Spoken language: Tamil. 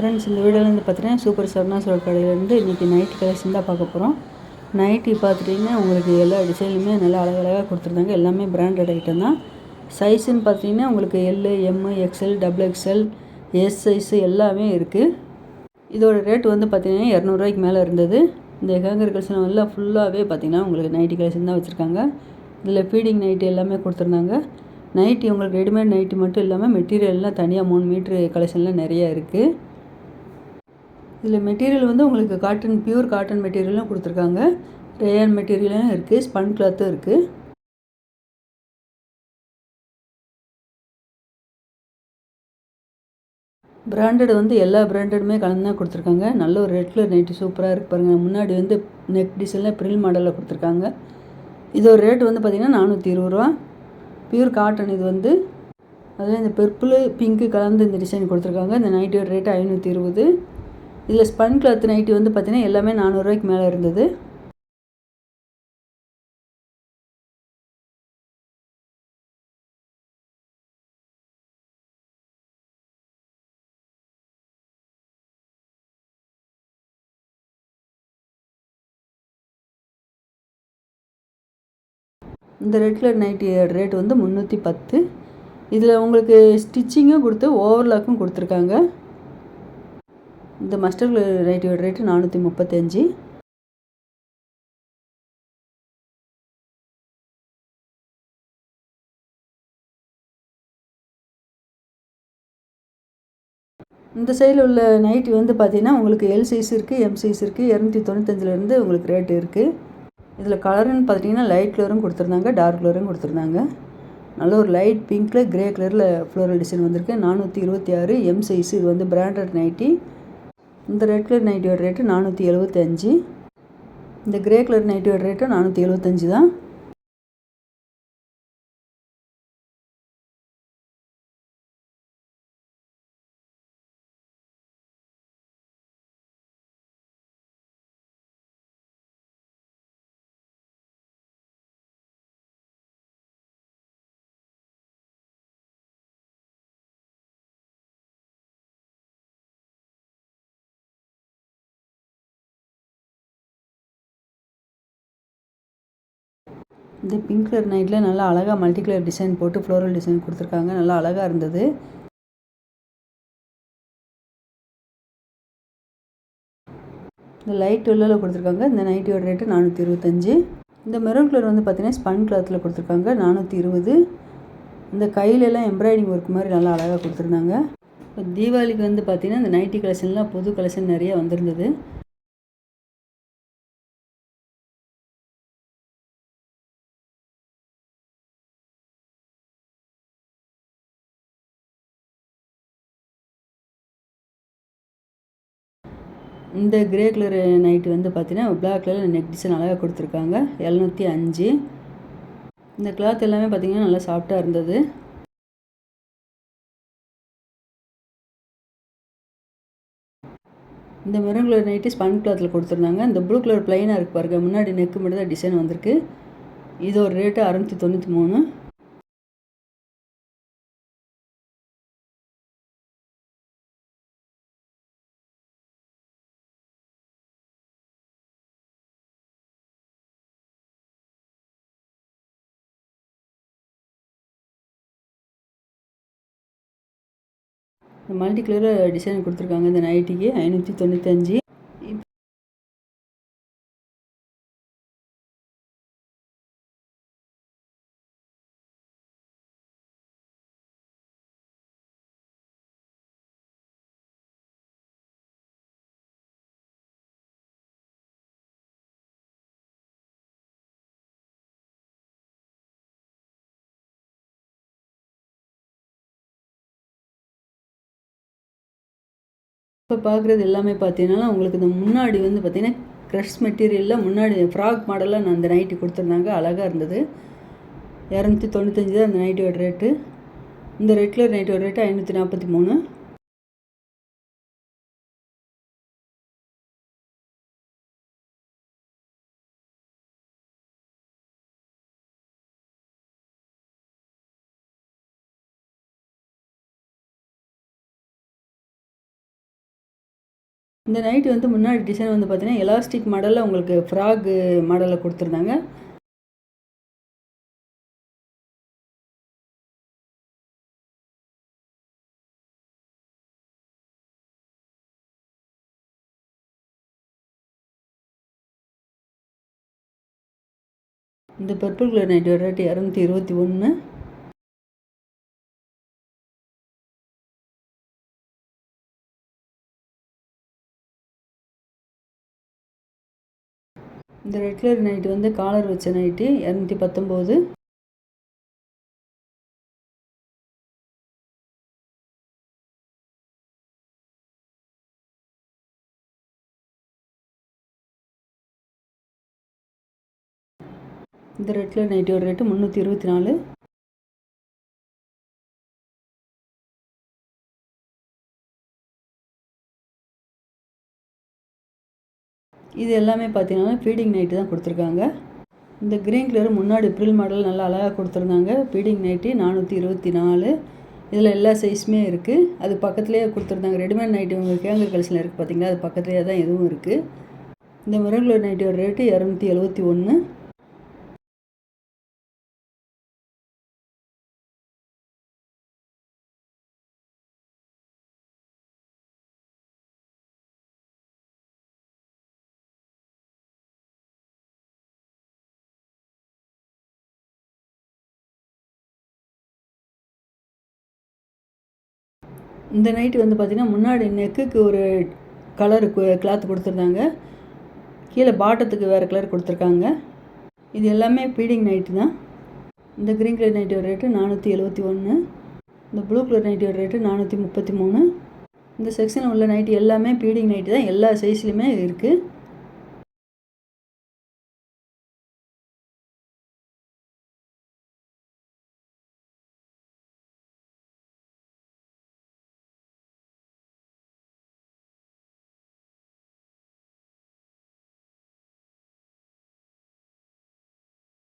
ஃப்ரெண்ட்ஸ் இந்த வீடியோவில் வந்து பார்த்தீங்கன்னா சூப்பர் சர்னா சோல் கடையிலேருந்து இன்றைக்கி நைட் கலெக்ஷன் தான் பார்க்க போகிறோம் நைட்டி பார்த்துட்டிங்கன்னா உங்களுக்கு எல்லா டிசைனுமே நல்லா அழகழகாக கொடுத்துருந்தாங்க. எல்லாமே பிராண்டட் ஐட்டம் தான். சைஸுன்னு பார்த்தீங்கன்னா உங்களுக்கு L M XL double XL S size எல்லாமே இருக்குது இதோட ரேட் வந்து பார்த்தீங்கன்னா இரநூறுவாய்க்கு மேலே இருந்தது. இந்த ஹேங்கர் கலெக்ஷன் எல்லாம் ஃபுல்லாகவே பார்த்திங்கன்னா உங்களுக்கு நைட்டி கலெக்ஷன் தான் வச்சுருக்காங்க. இதில் ஃபீடிங் நைட்டு எல்லாமே கொடுத்துருந்தாங்க. நைட்டி உங்களுக்கு ரெடிமேட் நைட்டி மட்டும் இல்லாமல் மெட்டீரியல்லாம் தனியாக மூணு மீட்ரு கலெக்ஷன்லாம் நிறையா இருக்குது இதில் மெட்டீரியல் வந்து உங்களுக்கு காட்டன் பியூர் காட்டன் மெட்டீரியலும் கொடுத்துருக்காங்க. ரேயான் மெட்டீரியலும் இருக்குது ஸ்பன் கிளாத்தும் இருக்குது பிராண்டட் வந்து எல்லா பிராண்டடுமே கலந்து தான் கொடுத்துருக்காங்க. நல்ல ஒரு ரெட் கலர் நைட்டி சூப்பராக இருக்குது பாருங்கள் முன்னாடி வந்து நெக் டிசைனில் ப்ரில் மாடலில் கொடுத்துருக்காங்க. இதோட ரேட் வந்து பார்த்திங்கன்னா நானூற்றி இருபது ரூபா. பியூர் காட்டன் இது வந்து அதில் இந்த பெர்பிள் பிங்க்கு கலந்து இந்த டிசைன் கொடுத்துருக்காங்க. இந்த நைட்டியோட ரேட்டு ஐநூற்றி இருபது. இதில் ஸ்பன் கிளாத் நைட்டி வந்து பார்த்திங்கன்னா எல்லாமே நானூறுரூவாய்க்கு மேலே இருந்தது. இந்த ரெட் கலர் நைட்டி ரேட் வந்து முந்நூற்றி பத்து. இதில் உங்களுக்கு ஸ்டிச்சிங்கும் கொடுத்து ஓவர்லாக்கும் கொடுத்துருக்காங்க. இந்த மஸ்டர் ரைட்டியோட ரேட்டு நானூற்றி முப்பத்தஞ்சு. இந்த சைடில் உள்ள நைட்டி வந்து பார்த்தீங்கன்னா உங்களுக்கு எல் சைஸ் இருக்குது எம் சைஸ் இருக்குது இரநூத்தி தொண்ணூத்தஞ்சிலேருந்து உங்களுக்கு ரேட்டு இருக்குது இதில் கலருன்னு பார்த்தீங்கன்னா லைட் கலரும் கொடுத்துருந்தாங்க டார்க் கலரும் கொடுத்துருந்தாங்க. நல்ல ஒரு லைட் பிங்க்கில் கிரே கலரில் ஃப்ளோரல் டிசைன் வந்திருக்கு. நானூற்றி இருபத்தி ஆறு எம் சைஸ் இது வந்து பிராண்டட் நைட்டி இந்த ரெட் கலர் நைட்டியோட ரேட்டு நானூற்றி எழுபத்தஞ்சி இந்த கிரே கலர் நைட்டியோட ரேட்டு நானூற்றி எழுபத்தஞ்சி தான். இந்த பிங்க் கலர் நைட்டில் நல்லா அழகாக மல்டி கலர் டிசைன் போட்டு ஃப்ளோரல் டிசைன் கொடுத்துருக்காங்க. நல்லா அழகாக இருந்தது. இந்த லைட் வெள்ளில் கொடுத்துருக்காங்க. இந்த நைட்டியோட ரேட்டு நானூற்றி இருபத்தஞ்சி. இந்த மெரூன் கலர் வந்து பார்த்திங்கன்னா ஸ்பன் கிளாத்தில் கொடுத்துருக்காங்க. நானூற்றி இருபது. இந்த கையிலெல்லாம் எம்ப்ராய்டிங் ஒர்க் மாதிரி நல்லா அழகாக கொடுத்துருந்தாங்க. இப்போ தீபாவளிக்கு வந்து பார்த்திங்கன்னா இந்த நைட்டி கலெக்ஷன்லாம் புது கலெக்ஷன் நிறைய வந்திருந்தது. இந்த கிரே கலர் நைட்டு வந்து பார்த்தீங்கன்னா பிளாக் கலர் நெக் டிசைன் அழகாக கொடுத்துருக்காங்க. எழுநூற்றி அஞ்சு. இந்த கிளாத் எல்லாமே பார்த்திங்கன்னா நல்லா சாஃப்டாக இருந்தது. இந்த மெரூன் கலர் நைட்டு ஸ்பன் கிளாத்தில் கொடுத்துருந்தாங்க. இந்த ப்ளூ கலர் ப்ளைனாக இருக்குது பாருங்கள் முன்னாடி நெக்கு மட்டும் தான் டிசைன் வந்திருக்கு. இது ஒரு ரேட்டு அறநூற்றி தொண்ணூற்றி மூணு. மல்டி கலர் டிசைன் கொடுத்துருக்காங்க இந்த நைட்டிக்கு ஐநூற்றி தொண்ணூத்தஞ்சு. இப்போ பார்க்குறது எல்லாமே பார்த்தீங்கன்னா உங்களுக்கு இந்த முன்னாடி வந்து பார்த்திங்கன்னா க்ரஷ் மெட்டீரியலில் முன்னாடி ஃப்ராக் மாடலில் நான் அந்த நைட்டி கொடுத்துருந்தாங்க அழகாக இருந்தது. இரநூத்தி தொண்ணூத்தஞ்சு தான் அந்த நைட்டியோட ரேட்டு இந்த ரேட்டில் நைட்டியோட ரேட்டு ஐநூற்றி நாற்பத்தி மூணு. இந்த நைட்டி வந்து முன்னாடி டிசைன் வந்து பார்த்தீங்கன்னா எலாஸ்டிக் மாடலில் உங்களுக்கு ஃப்ராக் மாடலில் கொடுத்துருந்தாங்க. இந்த பர்பிள் கலர் நைட்டியோட ரேட்டு இரநூத்தி இருபத்தி ஒன்று இந்த ரெட் கலர் நைட்டு வந்து காலர் வச்ச நைட்டு இரநூத்தி பத்தொம்போது. இந்த ரெட் கலர் நைட்டியோட ரேட்டு முந்நூற்றி இருபத்தி நாலு. இது எல்லாமே பார்த்தீங்கன்னா ஃபீடிங் நைட்டு தான் கொடுத்துருக்காங்க. இந்த க்ரீன் கலர் முன்னாடி ப்ரில் மாடல் நல்லா அழகாக கொடுத்துருந்தாங்க. ஃபீடிங் நைட்டி நானூற்றி இருபத்தி நாலு. இதில் எல்லா சைஸுமே இருக்குது அது பக்கத்துலேயே கொடுத்துருந்தாங்க. ரெடிமேட் நைட்டி உங்களுக்கு கேங்கர் கலெக்ஷனில் இருக்குது பார்த்தீங்களா அது பக்கத்துலேயே தான் இதுவும் இருக்குது இந்த மெரூன் நைட்டியோட ரேட்டு இரநூத்தி எழுபத்தி ஒன்று இந்த நைட்டு வந்து பார்த்திங்கன்னா முன்னாடி நெக்குக்கு ஒரு கலரு கிளாத் கொடுத்துருந்தாங்க. கீழே பாட்டத்துக்கு வேறு கலர் கொடுத்துருக்காங்க. இது எல்லாமே பீடிங் நைட்டு தான். இந்த க்ரீன் கலர் நைட்டோட ரேட்டு நானூற்றி எழுபத்தி ஒன்று இந்த ப்ளூ கலர் நைட்டோட ரேட்டு நானூற்றி முப்பத்தி மூணு. இந்த செக்ஷனில் உள்ள நைட்டு எல்லாமே பீடிங் நைட்டு தான். எல்லா சைஸ்லையுமே இருக்குது